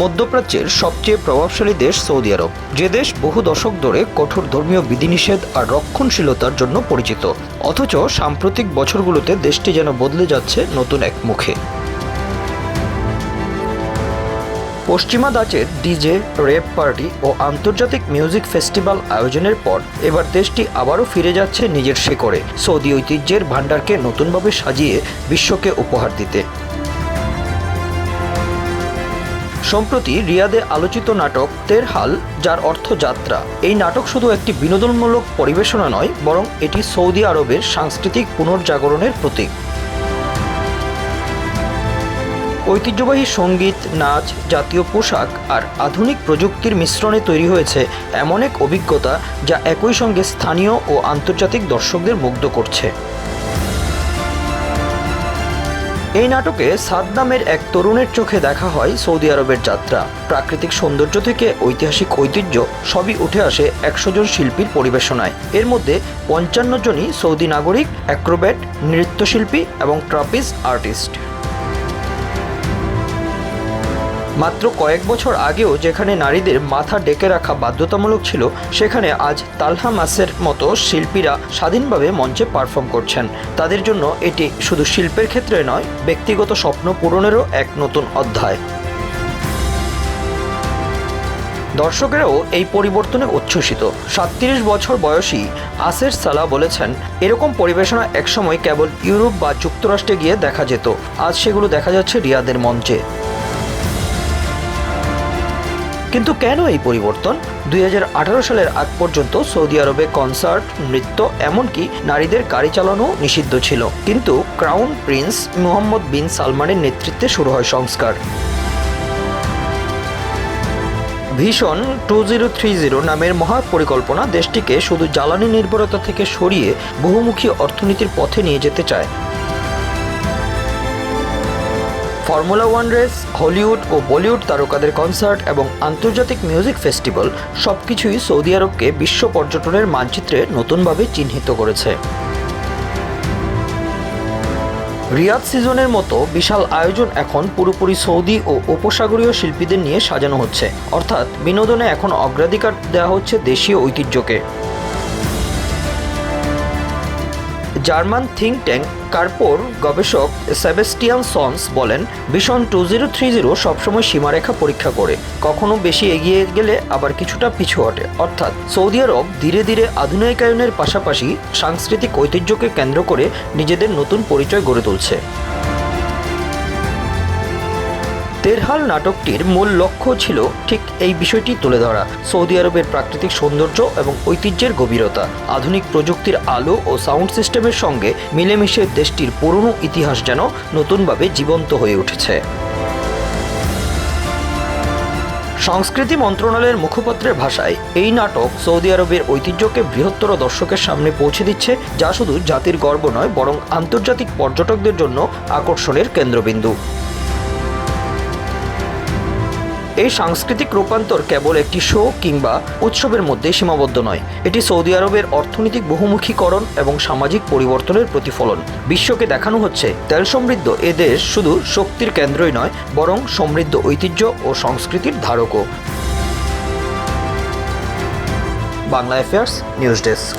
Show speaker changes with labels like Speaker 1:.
Speaker 1: মধ্যপ্রাচ্যের সবচেয়ে প্রভাবশালী দেশ সৌদি আরব। যে দেশ বহু দশক ধরে কঠোর ধর্মীয় বিধিনিষেধ আর রক্ষণশীলতার জন্য পরিচিত। অথচ সাম্প্রতিক বছরগুলোতে দেশটি যেন বদলে যাচ্ছে নতুন এক মুখে। পশ্চিমা দাচের ডিজে, রেপ পার্টি ও আন্তর্জাতিক মিউজিক ফেস্টিভ্যাল আয়োজনের পর এবার দেশটি আবারও ফিরে যাচ্ছে নিজের শেকড়ে। সৌদি ঐতিহ্যের ভাণ্ডারকে নতুনভাবে সাজিয়ে বিশ্বকে উপহার দিতে। সম্প্রতি রিয়াদে আলোচিত নাটক তের হাল, যার অর্থ যাত্রা। এই নাটক শুধু একটি বিনোদনমূলক পরিবেশনা নয়, বরং এটি সৌদি আরবের সাংস্কৃতিক পুনর্জাগরণের প্রতীক। ঐতিহ্যবাহী সংগীত, নাচ, জাতীয় পোশাক আর আধুনিক প্রযুক্তির মিশ্রণে তৈরি হয়েছে এমন এক অভিজ্ঞতা যা একই সঙ্গে স্থানীয় ও আন্তর্জাতিক দর্শকদের মুগ্ধ করছে। এই নাটকে সাদ্দামের এক তরুণের চোখে দেখা হয় সৌদি আরবের যাত্রা। প্রাকৃতিক সৌন্দর্য থেকে ঐতিহাসিক ঐতিহ্য সবই উঠে আসে একশো জন শিল্পীর পরিবেশনায়। এর মধ্যে পঞ্চান্ন জনই সৌদি নাগরিক, অ্যাক্রোব্যাট, নৃত্যশিল্পী এবং ট্রাপিস আর্টিস্ট। মাত্র কয়েক বছর আগেও যেখানে নারীদের মাথা ডেকে রাখা বাধ্যতামূলক ছিল, সেখানে আজ তালহা মাসের মতো শিল্পীরা স্বাধীনভাবে মঞ্চে পারফর্ম করছেন। তাদের জন্য এটি শুধু শিল্পের ক্ষেত্রে নয়, ব্যক্তিগত স্বপ্ন পূরণেরও এক নতুন অধ্যায়। দর্শকেরাও এই পরিবর্তনে উচ্ছ্বসিত। সাতত্রিশ বছর বয়সী আসের সালা বলেছেন, এরকম পরিবেশনা একসময় কেবল ইউরোপ বা যুক্তরাষ্ট্রে গিয়ে দেখা যেত। আজ সেগুলো দেখা যাচ্ছে রিয়াদের মঞ্চে। কিন্তু কেন এই পরিবর্তন? দুই হাজার আঠারো সালের আগ পর্যন্ত সৌদি আরবে কনসার্ট, নৃত্য, এমনকি নারীদের গাড়ি চালানো নিষিদ্ধ ছিল। কিন্তু ক্রাউন প্রিন্স মুহাম্মদ বিন সালমানের নেতৃত্বে শুরু হয় সংস্কার। Vision two zero three zero নামের মহাপরিকল্পনা দেশটিকে শুধু জ্বালানি নির্ভরতা থেকে সরিয়ে বহুমুখী অর্থনীতির পথে নিয়ে যেতে চায়। ফর্মুলা ওয়ান রেস, হলিউড ও বলিউড তারকাদের কনসার্ট এবং আন্তর্জাতিক মিউজিক ফেস্টিভ্যাল সব কিছুই সৌদি আরবকে বিশ্ব পর্যটনের মানচিত্রে নতুনভাবে চিহ্নিত করেছে। রিয়াদ সিজনের মতো বিশাল আয়োজন এখন পুরোপুরি সৌদি ও উপসাগরীয় শিল্পীদের নিয়ে সাজানো হচ্ছে। অর্থাৎ বিনোদনে এখন অগ্রাধিকার দেওয়া হচ্ছে দেশীয় ঐতিহ্যকে। জার্মান থিঙ্ক ট্যাঙ্ক কার্পোর গবেষক সেবেস্টিয়ান সন্স বলেন vision two zero three zero সবসময় সীমারেখা পরীক্ষা করে, কখনো বেশি এগিয়ে গেলে আবার কিছুটা পিছু হটে। অর্থাৎ সৌদি আরব ধীরে ধীরে আধুনিকায়নের পাশাপাশি সাংস্কৃতিক ঐতিহ্যকে কেন্দ্র করে নিজেদের নতুন পরিচয় গড়ে তুলছে। তেরহাল নাটকটির মূল লক্ষ্য ছিল ঠিক এই বিষয়টি তুলে ধরা, সৌদি আরবের প্রাকৃতিক সৌন্দর্য এবং ঐতিহ্যের গভীরতা, আধুনিক প্রযুক্তির আলো ও সাউন্ড সিস্টেমের সঙ্গে মিলেমিশে দেশটির পুরনো ইতিহাস যেন নতুনভাবে জীবন্ত হয়ে উঠেছে। সংস্কৃতি মন্ত্রণালয়ের মুখপাত্রের ভাষায় এই নাটক সৌদি আরবের ঐতিহ্যকে বৃহত্তর দর্শকের সামনে পৌঁছে দিচ্ছে, যা শুধু জাতির গর্ব নয়, বরং আন্তর্জাতিক পর্যটকদের জন্য আকর্ষণের কেন্দ্রবিন্দু। এই সাংস্কৃতিক রূপান্তর কেবল একটি শো কিংবা উৎসবের মধ্যে সীমাবদ্ধ নয়। এটি সৌদি আরবের অর্থনৈতিক বহুমুখীকরণ এবং সামাজিক পরিবর্তনের প্রতিফলন। বিশ্বকে দেখানো হচ্ছে, তেল সমৃদ্ধ এ দেশ শুধু শক্তির কেন্দ্রই নয়, বরং সমৃদ্ধ ঐতিহ্য ও সংস্কৃতির ধারকও। Bangla affairs news desk